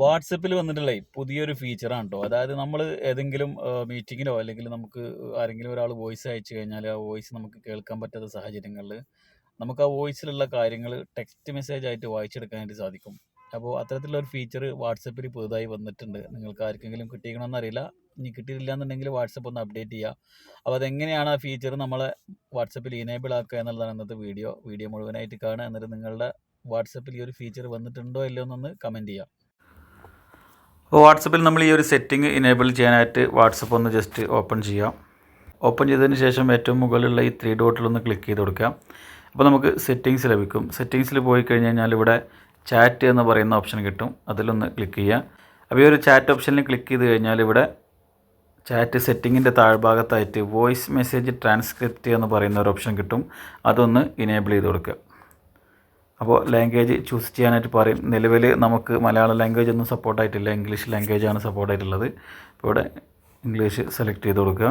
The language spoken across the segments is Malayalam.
വാട്സപ്പിൽ വന്നിട്ടുള്ള പുതിയൊരു ഫീച്ചറാണ് കേട്ടോ അതായത് നമ്മൾ ഏതെങ്കിലും മീറ്റിങ്ങിലോ അല്ലെങ്കിൽ നമുക്ക് ആരെങ്കിലും ഒരാൾ വോയിസ് അയച്ചു കഴിഞ്ഞാൽ ആ വോയിസ് നമുക്ക് കേൾക്കാൻ പറ്റാത്ത സാഹചര്യങ്ങളിൽ നമുക്ക് ആ വോയിസിലുള്ള കാര്യങ്ങൾ ടെക്സ്റ്റ് മെസ്സേജ് ആയിട്ട് വായിച്ചെടുക്കാനായിട്ട് സാധിക്കും. അപ്പോൾ അത്തരത്തിലുള്ള ഒരു ഫീച്ചർ വാട്സപ്പിൽ പുതുതായി വന്നിട്ടുണ്ട്. നിങ്ങൾക്ക് ആർക്കെങ്കിലും കിട്ടിയിക്കണമെന്നറിയില്ല ഇനി കിട്ടിയിട്ടില്ല എന്നുണ്ടെങ്കിൽ വാട്സപ്പ് ഒന്ന് അപ്ഡേറ്റ് ചെയ്യുക അപ്പോൾ അതെങ്ങനെയാണ് ആ ഫീച്ചർ നമ്മളെ വാട്സപ്പിൽ ഇനേബിൾ ആക്കുക എന്നുള്ളതാണ് ഇന്നത്തെ വീഡിയോ വീഡിയോ മുഴുവനായിട്ട് കാണുക. എന്നിട്ട് നിങ്ങളുടെ വാട്സപ്പിൽ ഈ ഒരു ഫീച്ചർ വന്നിട്ടുണ്ടോ ഇല്ലയോ എന്നൊന്ന് കമന്റ് ചെയ്യുക വാട്സപ്പിൽ നമ്മൾ ഈ ഒരു സെറ്റിംഗ് ഇനേബിൾ ചെയ്യാനായിട്ട് വാട്സപ്പ് ഒന്ന് ജസ്റ്റ് ഓപ്പൺ ചെയ്യാം. ഓപ്പൺ ചെയ്തതിന് ശേഷം ഏറ്റവും മുകളിലുള്ള ഈ ത്രീ ഡോട്ടിലൊന്ന് ക്ലിക്ക് ചെയ്ത് കൊടുക്കാം. അപ്പോൾ നമുക്ക് സെറ്റിങ്സ് ലഭിക്കും. സെറ്റിങ്സിൽ പോയി കഴിഞ്ഞ് കഴിഞ്ഞാൽ ഇവിടെ ചാറ്റ് എന്ന് പറയുന്ന ഓപ്ഷൻ കിട്ടും. അതിലൊന്ന് ക്ലിക്ക് ചെയ്യാം. അപ്പോൾ ഈ ഒരു ചാറ്റ് ഓപ്ഷനിൽ ക്ലിക്ക് ചെയ്ത് കഴിഞ്ഞാൽ ഇവിടെ ചാറ്റ് സെറ്റിങ്ങിന്റെ താഴ്ഭാഗത്തായിട്ട് വോയിസ് മെസ്സേജ് ട്രാൻസ്ക്രിപ്റ്റ് എന്ന് പറയുന്ന ഒരു ഓപ്ഷൻ കിട്ടും. അതൊന്ന് ഇനേബിൾ ചെയ്ത് കൊടുക്കുക. അപ്പോൾ ലാംഗ്വേജ് ചൂസ് ചെയ്യാനായിട്ട് പറയും. നിലവിൽ നമുക്ക് മലയാളം ലാംഗ്വേജ് ഒന്നും സപ്പോർട്ട് ആയിട്ടില്ല. ഇംഗ്ലീഷ് ലാംഗ്വേജ് ആണ് സപ്പോർട്ട് സപ്പോർട്ടായിട്ടുള്ളത് അപ്പോൾ ഇവിടെ ഇംഗ്ലീഷ് സെലക്ട് ചെയ്ത് കൊടുക്കുക.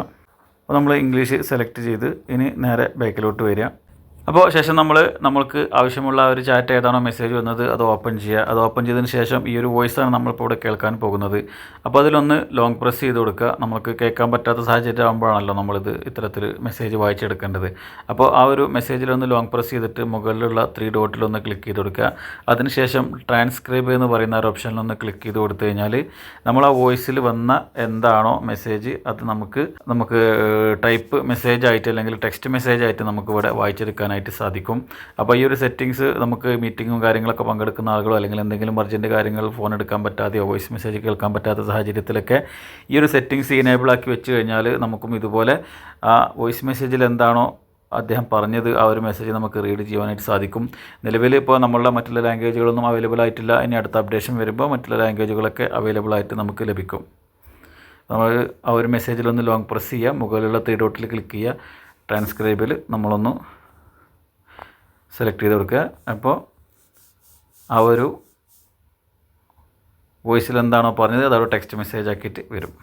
അപ്പോൾ നമ്മൾ ഇംഗ്ലീഷ് സെലക്ട് ചെയ്ത് ഇനി നേരെ ബാക്കിലോട്ട് വരിക. അപ്പോൾ ശേഷം നമ്മൾ നമ്മൾക്ക് ആവശ്യമുള്ള ഒരു ചാറ്റ് ഏതാണോ മെസ്സേജ് വന്നത് അത് ഓപ്പൺ ചെയ്യുക അത് ഓപ്പൺ ചെയ്തതിന് ശേഷം ഈ ഒരു വോയിസാണ് നമ്മളിപ്പോൾ ഇവിടെ കേൾക്കാൻ പോകുന്നത്. അപ്പോൾ അതിലൊന്ന് ലോങ് പ്രസ് ചെയ്ത് കൊടുക്കുക നമുക്ക് കേൾക്കാൻ പറ്റാത്ത സാഹചര്യം ആകുമ്പോഴാണല്ലോ നമ്മളിത് ഇത്തരത്തിൽ മെസ്സേജ് വായിച്ചെടുക്കേണ്ടത്. അപ്പോൾ ആ ഒരു മെസ്സേജിലൊന്ന് ലോങ് പ്രസ് ചെയ്തിട്ട് മുകളിലുള്ള ത്രീ ഡോട്ടിലൊന്ന് ക്ലിക്ക് ചെയ്ത് കൊടുക്കുക അതിനുശേഷം ട്രാൻസ്ക്രൈബ് എന്ന് പറയുന്ന ഒരു ഓപ്ഷനിലൊന്ന് ക്ലിക്ക് ചെയ്ത് കൊടുത്തു കഴിഞ്ഞാൽ നമ്മൾ ആ വോയിസിൽ വന്ന എന്താണോ മെസ്സേജ് അത് നമുക്ക് നമുക്ക് ടൈപ്പ് മെസ്സേജ് ആയിട്ട് അല്ലെങ്കിൽ ടെക്സ്റ്റ് മെസ്സേജ് ആയിട്ട് നമുക്ക് ഇവിടെ വായിച്ചെടുക്കാനായിട്ട് സാധിക്കും. അപ്പോൾ ഈ ഒരു സെറ്റിങ്സ് നമുക്ക് മീറ്റിങ്ങും കാര്യങ്ങളൊക്കെ പങ്കെടുക്കുന്ന ആളുകളോ അല്ലെങ്കിൽ എന്തെങ്കിലും അർജന്റ് കാര്യങ്ങൾ ഫോൺ എടുക്കാൻ പറ്റാതെയോ വോയിസ് മെസ്സേജ് കേൾക്കാൻ പറ്റാത്ത സാഹചര്യത്തിലൊക്കെ ഈ ഒരു സെറ്റിങ്സ് ഇനേബിൾ ആക്കി വെച്ച് കഴിഞ്ഞാൽ നമുക്കും ഇതുപോലെ ആ വോയിസ് മെസ്സേജിൽ എന്താണോ അദ്ദേഹം പറഞ്ഞത് ആ ഒരു മെസ്സേജ് നമുക്ക് റീഡ് ചെയ്യുവാനായിട്ട് സാധിക്കും. നിലവിൽ ഇപ്പോൾ നമ്മളുടെ മറ്റുള്ള ലാംഗ്വേജുകളൊന്നും അവൈലബിൾ ആയിട്ടില്ല. ഇനി അടുത്ത അപ്ഡേഷൻ വരുമ്പോൾ മറ്റുള്ള ലാംഗ്വേജുകളൊക്കെ അവൈലബിൾ ആയിട്ട് നമുക്ക് ലഭിക്കും. നമ്മൾ ആ ഒരു മെസ്സേജിലൊന്ന് ലോങ് പ്രസ് ചെയ്യുക മുകളിലുള്ള ത്രീ ഡോട്ടിൽ ക്ലിക്ക് ചെയ്യുക ട്രാൻസ്ക്രൈബിൽ നമ്മളൊന്ന് സെലക്ട് ചെയ്ത് കൊടുക്കുക. അപ്പോൾ ആ ഒരു വോയിസിൽ എന്താണോ പറഞ്ഞത് അതവിടെ ടെക്സ്റ്റ് മെസ്സേജ് ആക്കിയിട്ട് വരും.